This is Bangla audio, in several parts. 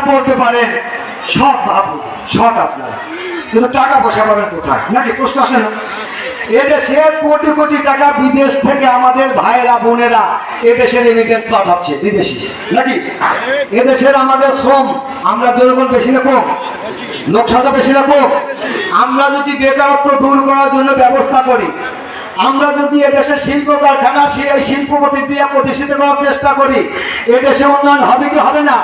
বলতে পারেন সব ভাবুন সব আপনারা। কিন্তু টাকা পয়সা পাবেন কোথায়? নাকি প্রশ্ন আসে না? এদেশে কোটি কোটি টাকা বিদেশ থেকে আমাদের ভাইয়েরা, বোনেরা এদেশে রেমিটেন্স পাঠাচ্ছে, বিদেশি। নাকি? এদেশের আমাদের শ্রম, আমরা জনগণ বেশি না কম? লোকসাটা বেশি না কম? আমরা যদি বেকারত্ব দূর করার জন্য ব্যবস্থা করি আমরা যদি এদেশে শিল্প কারখানা শিল্পপতি দিয়ে প্রতিষ্ঠিত করার চেষ্টা করি, এদেশে উন্নয়ন হবে কি হবে না?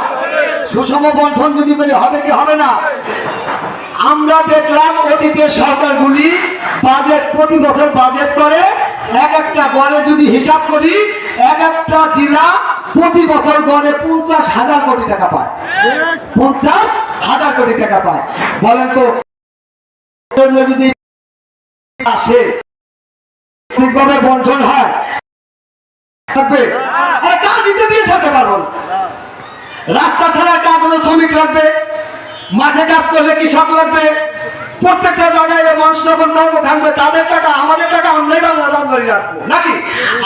সুষম বন্টন যদি করি, হবে কি হবে না? আমরা দেখলাম অতীতের সরকারগুলি বাজেট প্রতি বছর বাজেট করে, এক একটা গড়ে যদি হিসাব করি, এক একটা জেলা প্রতি বছর গড়ে পঞ্চাশ হাজার কোটি টাকা পায়। পঞ্চাশ হাজার কোটি টাকা পায়। বলেন তো, যদি আসে ঠিকভাবে বন্টন হয়। থাকবে। রাস্তা ছাড়া কাজ হলে শ্রমিক লাগবে? মাঠে কাজ করলে কৃষক লাগবে? প্রত্যেকটা জায়গায় যে মানুষ যখন কর্মকাণ্ড, তাদের টাকা নাকি?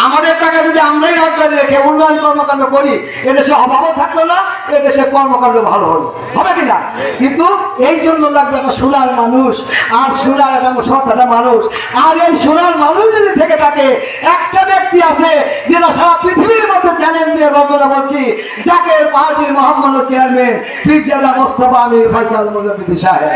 আমাদের টাকা যদি আমরাই রাজবাড়ি রেখে উন্নয়ন কর্মকাণ্ড করি, এদেশে অভাবও থাকল না, এদেশে কর্মকাণ্ড ভালো হলো। হবে কিনা কিন্তু এই জন্য লাগবে একটা সোনার মানুষ, আর সোনার একটা সৎ মানুষ। আর এই সোনার মানুষ যদি থেকে থাকে, একটা ব্যক্তি আছে যেটা সারা পৃথিবীর মধ্যে চ্যালেঞ্জ দিয়ে ঘটনা বলছি যাকে পার্টির মোহাম্মদ চেয়ারম্যান পীরজাদা মোস্তফা আমির ফয়সাল মুজাদ্দিদি সাহেব।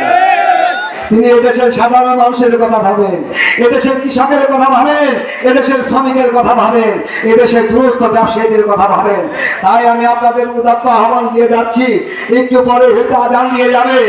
তিনি এদেশের সাধারণ মানুষের কথা ভাবেন, এদেশের কৃষকের কথা ভাবেন, এদেশের শ্রমিকের কথা ভাবেন, এদেশের গৃহস্থ ব্যবসায়ীদের কথা ভাবেন। তাই আমি আপনাদের উদাত্ত আহ্বান দিয়ে যাচ্ছি, একটু পরে হয়তো আজান দিয়ে যাবে।